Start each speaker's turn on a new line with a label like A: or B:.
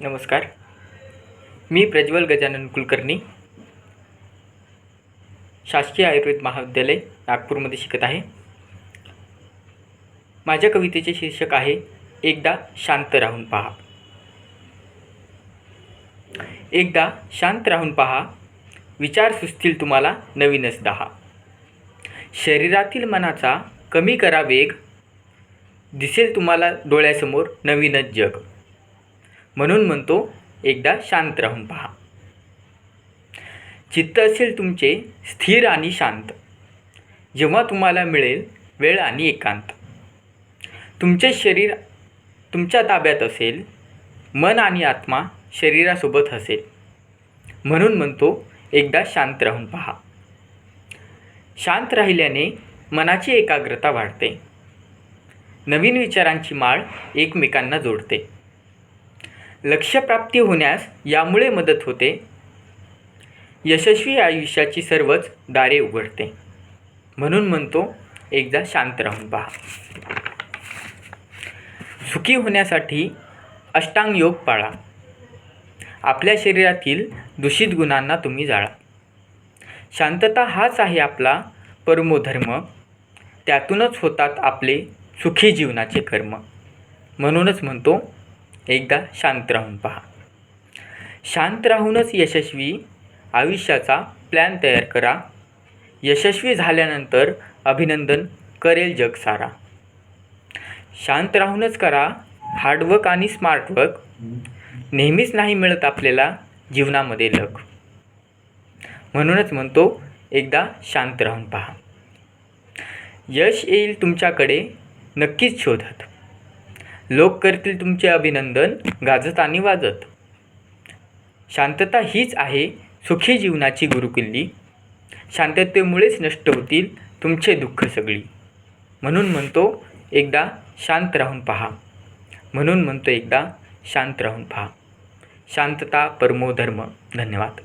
A: नमस्कार. मी प्रज्वल गजानन कुलकर्णी. शासकीय आयुर्वेद महाविद्यालय नागपूरमध्ये शिकत आहे. माझ्या कवितेचे शीर्षक आहे एकदा शांत राहून पहा. एकदा शांत राहून पहा विचार सुचतील तुम्हाला नवीनच दहा. शरीरातील मनाचा कमी करा वेग दिसेल तुम्हाला डोळ्यासमोर नवीनच जग. म्हणून म्हणतो एकदा शांत राहून पहा. चित्त असेल तुमचे स्थिर आणि शांत. जेव्हा तुम्हाला मिळेल वेळ आणि एकांत. तुमचे शरीर तुमच्या ताब्यात असेल मन आणि आत्मा शरीरासोबत हसेल म्हणून म्हणतो एकदा शांत राहून पहा. शांत राहिल्याने मनाची एकाग्रता वाढते. नवीन विचारांची माळ एकमेकांना जोडते. लक्ष्यप्राप्ती होण्यास यामुळे मदत होते. यशस्वी आयुष्याची सर्वच दारे उघडते. म्हणून म्हणतो एकदा शांत राहून पहा. सुखी होण्यासाठी अष्टांग योग पाळा. आपल्या शरीरातील दूषित गुणांना तुम्ही जाळा. शांतता हाच आहे आपला परमोधर्म. त्यातूनच होतात आपले सुखी जीवनाचे कर्म. म्हणूनच म्हणतो एकदा शांत राहून पहा. शांत राहूनच यशस्वी आयुष्याचा प्लॅन तयार करा. यशस्वी झाल्यानंतर अभिनंदन करेल जग सारा. शांत राहूनच करा. हार्डवर्क आणि स्मार्टवर्क नेहमीच नाही मिळत आपल्याला जीवनामध्ये लग म्हणूनच म्हणतो एकदा शांत राहून पहा. यश येईल तुमच्याकडे नक्कीच शोधत. लोक करतील तुमचे अभिनंदन गाजत आणि वाजत. शांतता हीच आहे सुखी जीवनाची गुरुकिल्ली. शांततेमुळेच नष्ट होतील तुमचे दुःख सगळी. म्हणून म्हणतो एकदा शांत राहून पहा. म्हणून म्हणतो एकदा शांत राहून पहा. शांतता परमो धर्म. धन्यवाद.